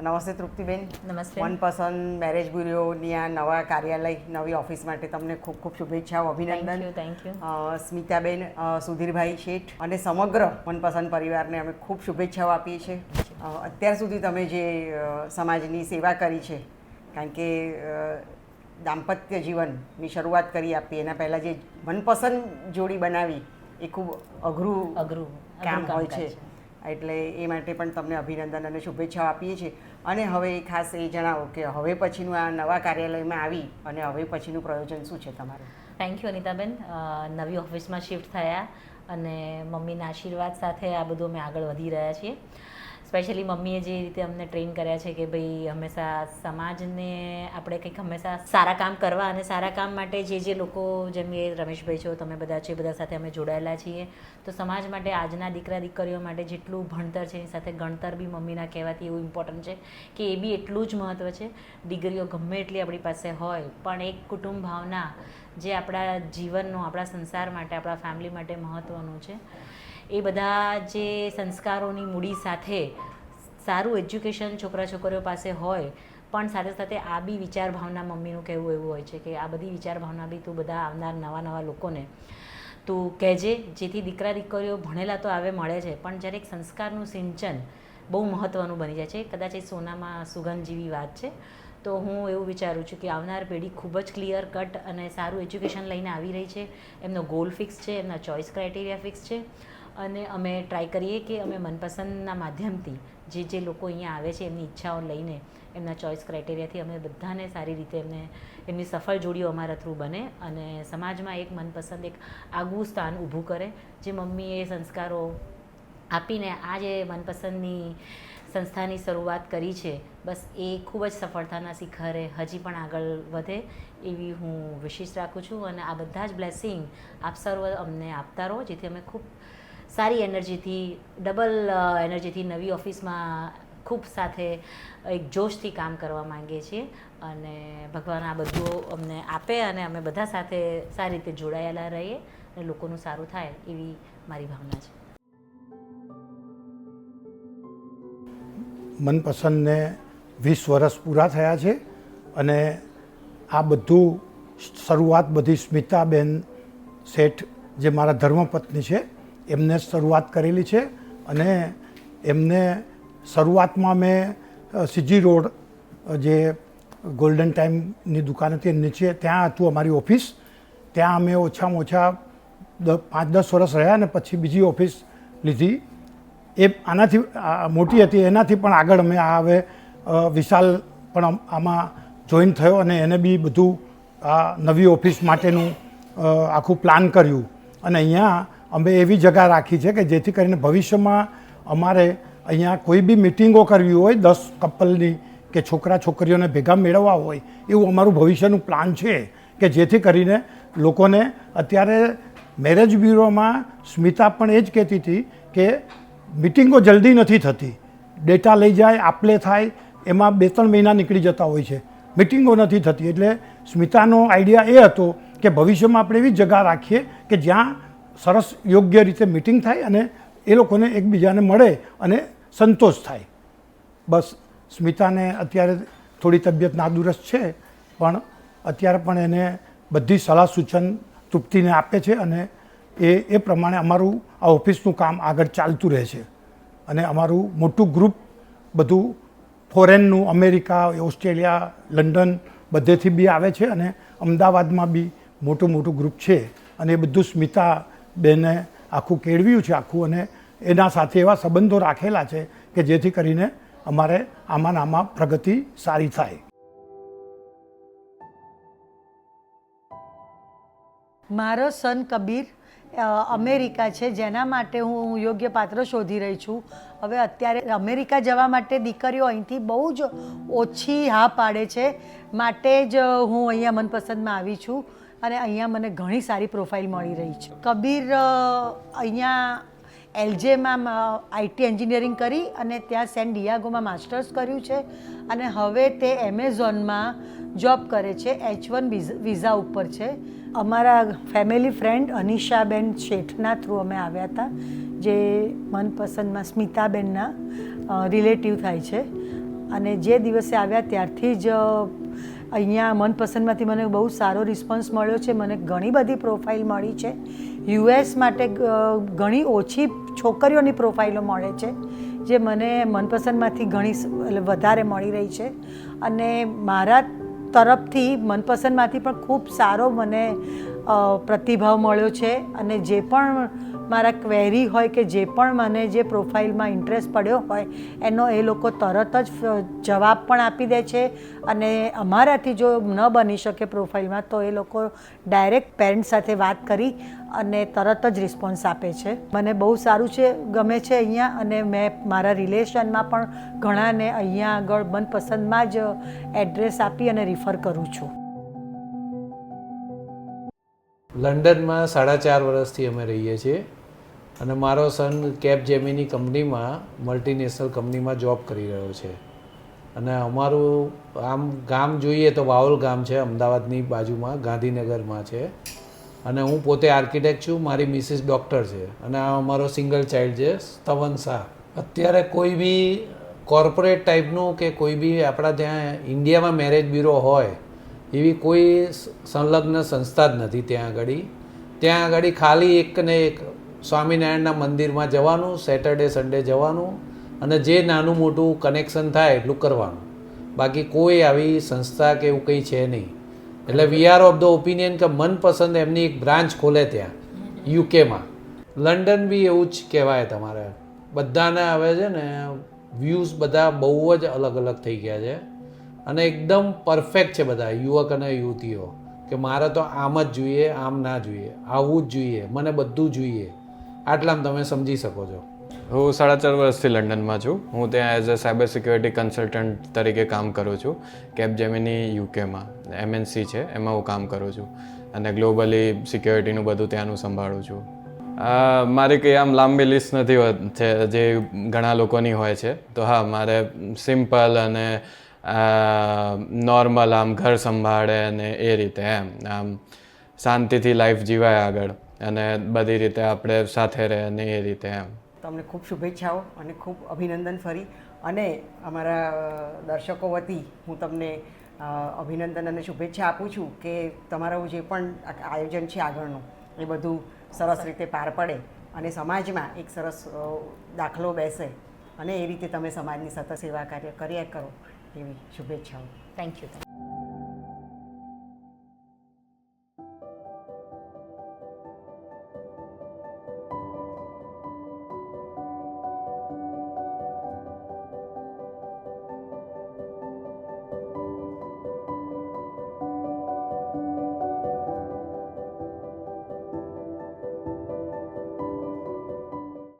નમસ્તે તૃપ્તિબેન નમસ્તે. મનપસંદ મેરેજ બ્યુરોની આ નવા કાર્યાલય નવી ઓફિસ માટે તમને ખૂબ ખૂબ શુભેચ્છાઓ અભિનંદન. થેન્ક યુ સ્મિતાબેન સુધીરભાઈ શેઠ અને સમગ્ર મનપસંદ પરિવારને અમે ખૂબ શુભેચ્છાઓ આપીએ છીએ. અત્યાર સુધી તમે જે સમાજની સેવા કરી છે કારણ કે દાંપત્ય જીવનની શરૂઆત કરી આપી એના પહેલાં જે મનપસંદ જોડી બનાવી એ ખૂબ અઘરું અઘરું કામ હોય છે. એટલે એ માટે પણ તમને અભિનંદન અને શુભેચ્છાઓ આપીએ છીએ. અને હવે ખાસ એ જણાવો કે હવે પછીનું આ નવા કાર્યાલયમાં આવી અને હવે પછીનું પ્રયોજન શું છે તમારું? Thank you Anitaben. નવી ઓફિસમાં શિફ્ટ થયા અને મમ્મીના આશીર્વાદ સાથે આ બધું અમે આગળ વધી રહ્યા છીએ. સ્પેશિયલી મમ્મીએ જે રીતે અમને ટ્રેન કર્યા છે કે ભાઈ હંમેશા સમાજને આપણે કંઈક હંમેશા સારા કામ કરવા અને સારા કામ માટે જે જે લોકો જેમ કે રમેશભાઈ છો, તમે બધા છે બધા સાથે અમે જોડાયેલા છીએ. તો સમાજ માટે આજના દીકરા દીકરીઓ માટે જેટલું ભણતર છે, એની સાથે ગણતર બી મમ્મીના કહેવાથી એવું ઇમ્પોર્ટન્ટ છે કે એ બી એટલું જ મહત્ત્વ છે. ડિગ્રીઓ ગમે એટલી આપણી પાસે હોય, પણ એક કુટુંબ ભાવના જે આપણા જીવનનો, આપણા સંસાર માટે, આપણા ફેમિલી માટે મહત્ત્વનું છે. એ બધા જે સંસ્કારોની મૂડી સાથે સારું એજ્યુકેશન છોકરા છોકરીઓ પાસે હોય, પણ સાથે સાથે આ બી વિચાર ભાવના મમ્મીનું કહેવું એવું હોય છે કે આ બધી વિચાર ભાવના બી તું બધા આવનાર નવા નવા લોકોને તું કહેજે, જેથી દીકરા દીકરીઓ ભણેલા તો આવે મળે છે, પણ જ્યારે એક સંસ્કારનું સિંચન બહુ મહત્ત્વનું બની જાય છે. કદાચ એ સોનામાં સુગંધ જેવી વાત છે, તો હું એવું વિચારું છું કે આવનાર પેઢી ખૂબ જ ક્લિયર કટ અને સારું એજ્યુકેશન લઈને આવી રહી છે. એમનો ગોલ ફિક્સ છે, એમના ચોઇસ ક્રાઇટેરિયા ફિક્સ છે. અને અમે ટ્રાય કરીએ કે અમે મનપસંદના માધ્યમથી જે જે લોકો અહીંયા આવે છે, એમની ઈચ્છાઓ લઈને, એમના ચોઇસ ક્રાઇટેરિયાથી અમે બધાને સારી રીતે એમને, એમની સફળ જોડીઓ અમારા થ્રુ બને અને સમાજમાં એક મનપસંદ, એક આગવું સ્થાન ઊભું કરે, જે મમ્મીએ સંસ્કારો આપીને આ જે મનપસંદની સંસ્થાની શરૂઆત કરી છે, બસ એ ખૂબ જ સફળતાના શિખરે હજી પણ આગળ વધે એવી હું વિશેષ રાખું છું અને આ બધા જ બ્લેસિંગ આપ સર્વ અમને આપતા રહો, જેથી અમે ખૂબ સારી એનર્જીથી ડબલ એનર્જીથી નવી ઓફિસમાં ખૂબ સાથે એક જોશથી કામ કરવા માંગીએ છીએ અને ભગવાન આ બધું અમને આપે અને અમે બધા સાથે સારી રીતે જોડાયેલા રહીએ અને લોકોનું સારું થાય એવી મારી ભાવના છે. મનપસંદને વીસ વર્ષ પૂરા થયા છે અને આ બધું શરૂઆત બધી સ્મિતાબેન શેઠ, જે મારા ધર્મપત્ની છે એમને શરૂઆત કરેલી છે અને એમને શરૂઆતમાં મેં સીજી રોડ જે ગોલ્ડન ટાઈમની દુકાન હતી નીચે, ત્યાં હતું અમારી ઓફિસ. ત્યાં અમે ઓછામાં ઓછા પાંચ દસ વર્ષ રહ્યા અને પછી બીજી ઓફિસ લીધી. એ આનાથી મોટી હતી, એનાથી પણ આગળ અમે આ હવે વિશાલ પણ આમાં જોઈન થયો અને એને બી બધું આ નવી ઓફિસ માટેનું આખું પ્લાન કર્યું. અને અહીંયા અમે એવી જગા રાખી છે કે જેથી કરીને ભવિષ્યમાં અમારે અહીંયા કોઈ બી મિટિંગો કરવી હોય, દસ કપલની કે છોકરા છોકરીઓને ભેગા મેળવવા હોય, એવું અમારું ભવિષ્યનું પ્લાન છે કે જેથી કરીને લોકોને અત્યારે મેરેજ બ્યુરોમાં સ્મિતા પણ એ જ કહેતી હતી કે મિટિંગો જલ્દી નથી થતી. ડેટા લઈ જાય, આપલે થાય, એમાં બે ત્રણ મહિના નીકળી જતા હોય છે. મિટિંગો નથી થતી. એટલે સ્મિતાનો આઈડિયા એ હતો કે ભવિષ્યમાં આપણે એવી જગા રાખીએ કે જ્યાં સરસ યોગ્ય રીતે મિટિંગ થાય અને એ લોકોને એકબીજાને મળે અને સંતોષ થાય. બસ, સ્મિતાને અત્યારે થોડી તબિયત નાદુરસ્ત છે, પણ અત્યારે પણ એને બધી સલાહ સૂચન તૃપ્તિને આપે છે અને એ એ પ્રમાણે અમારું આ ઓફિસનું કામ આગળ ચાલતું રહે છે. અને અમારું મોટું ગ્રુપ બધું ફોરેનનું, અમેરિકા, ઓસ્ટ્રેલિયા, લંડન બધેથી બી આવે છે અને અમદાવાદમાં બી મોટું મોટું ગ્રુપ છે. અને એ બધું સ્મિતા બેને આખું કેળવ્યું છે, આખું અને એના સાથે એવા સંબંધો રાખેલા છે કે જેથી કરીને અમારે આમાં આમાં પ્રગતિ સારી થાય. મારો સન કબીર અમેરિકા છે, જેના માટે હું યોગ્ય પાત્ર શોધી રહી છું. હવે અત્યારે અમેરિકા જવા માટે દીકરીઓ અહીંથી બહુ જ ઓછી હા પાડે છે. માટે જ હું અહીંયા મનપસંદમાં આવી છું. અને અહીંયા મને ઘણી સારી પ્રોફાઇલ મળી રહી છે. કબીર અહીંયા એલજેમાં આઈટી એન્જિનિયરિંગ કરી અને ત્યાં સેન ડિયાગોમાં માસ્ટર્સ કર્યું છે અને હવે તે એમેઝોનમાં જોબ કરે છે, એચ વન વિઝા ઉપર છે. અમારા ફેમિલી ફ્રેન્ડ અનિશાબેન શેઠના થ્રુ અમે આવ્યા હતા, જે મનપસંદમાં સ્મિતાબેનના રિલેટિવ થાય છે. અને જે દિવસે આવ્યા ત્યારથી જ અહીંયા મનપસંદમાંથી મને બહુ સારો રિસ્પોન્સ મળ્યો છે. મને ઘણી બધી પ્રોફાઇલ મળી છે. યુએસ માટે ઘણી ઓછી છોકરીઓની પ્રોફાઇલો મળે છે, જે મને મનપસંદમાંથી ઘણી વધારે મળી રહી છે. અને મારા તરફથી મનપસંદમાંથી પણ ખૂબ સારો મને પ્રતિભાવ મળ્યો છે. અને જે પણ મારા ક્વેરી હોય કે જે પણ મને જે પ્રોફાઇલમાં ઇન્ટરેસ્ટ પડ્યો હોય, એનો એ લોકો તરત જ જવાબ પણ આપી દે છે. અને અમારાથી જો ન બની શકે પ્રોફાઇલમાં તો એ લોકો ડાયરેક્ટ પેરેન્ટ સાથે વાત કરી અને તરત જ રિસ્પોન્સ આપે છે. મને બહુ સારું છે, ગમે છે અહીંયા અને મેં મારા રિલેશનમાં પણ ઘણાને અહીંયા આગળ મનપસંદમાં જ એડ્રેસ આપી અને રિફર કરું છું. લંડનમાં સાડા ચાર વર્ષથી અમે રહીએ છીએ. અને મારો સન કેપ જેમીની કંપનીમાં મલ્ટીનેશનલ કંપનીમાં જોબ કરી રહ્યો છે. અને અમારું આમ ગામ જોઈએ તો વાવલ ગામ છે, અમદાવાદની બાજુમાં, ગાંધીનગરમાં છે. અને હું પોતે આર્કિટેક્ટ છું, મારી મિસિસ ડૉક્ટર છે. અને આ અમારો સિંગલ ચાઇલ્ડ છે, સ્તવન શાહ. અત્યારે કોઈ બી કોર્પોરેટ ટાઈપનું કે કોઈ બી આપણા ત્યાં ઇન્ડિયામાં મેરેજ બ્યુરો હોય, એવી કોઈ સંલગ્ન સંસ્થા જ નથી ત્યાં આગળ. ત્યાં આગળ ખાલી એક ને એક સ્વામિનારાયણના મંદિરમાં જવાનું સેટરડે સન્ડે જવાનું અને જે નાનું મોટું કનેક્શન થાય એટલું કરવાનું. બાકી કોઈ આવી સંસ્થા કે એવું કંઈ છે નહીં. એટલે we are of the opinion કે મનપસંદ એમની એક બ્રાન્ચ ખોલે ત્યાં યુકેમાં લંડન બી એવું જ કહેવાય તમારે. બધાને હવે છે ને વ્યૂઝ બધા બહુ જ અલગ અલગ થઈ ગયા છે. અને એકદમ પરફેક્ટ છે બધા, યુવક અને યુવતીઓ. કે મારે તો આમ જ જોઈએ, આમ ના જોઈએ, આવું જ જોઈએ, મને બધું જોઈએ. આટલામાં તમે સમજી શકો છો. હું સાડા ચાર વર્ષથી લંડનમાં છું. હું ત્યાં as a cyber security consultant તરીકે કામ કરું છું. કેબ જેમિની યુકેમાં એમએનસી છે, એમાં હું કામ કરું છું. અને ગ્લોબલી સિક્યોરિટીનું બધું ત્યાંનું સંભાળું છું. મારી કંઈ આમ લાંબી લિસ્ટ નથી છે, જે ઘણા લોકોની હોય છે. તો હા, મારે સિમ્પલ અને નોર્મલ આમ ઘર સંભાળે અને એ રીતે એમ. આમ શાંતિથી લાઈફ જીવાય આગળ. અને બધી રીતે આપણે સાથે રહે અને એ રીતે એમ. તમને ખૂબ શુભેચ્છાઓ અને ખૂબ અભિનંદન ફરી. અને અમારા દર્શકો વતી હું તમને અભિનંદન અને શુભેચ્છા આપું છું કે તમારું જે પણ આયોજન છે આગળનું એ બધું સરસ રીતે પાર પડે અને સમાજમાં એક સરસ દાખલો બેસે અને એ રીતે તમે સમાજની સતત સેવા કાર્ય કર્યા કરો એવી શુભેચ્છાઓ. Thank you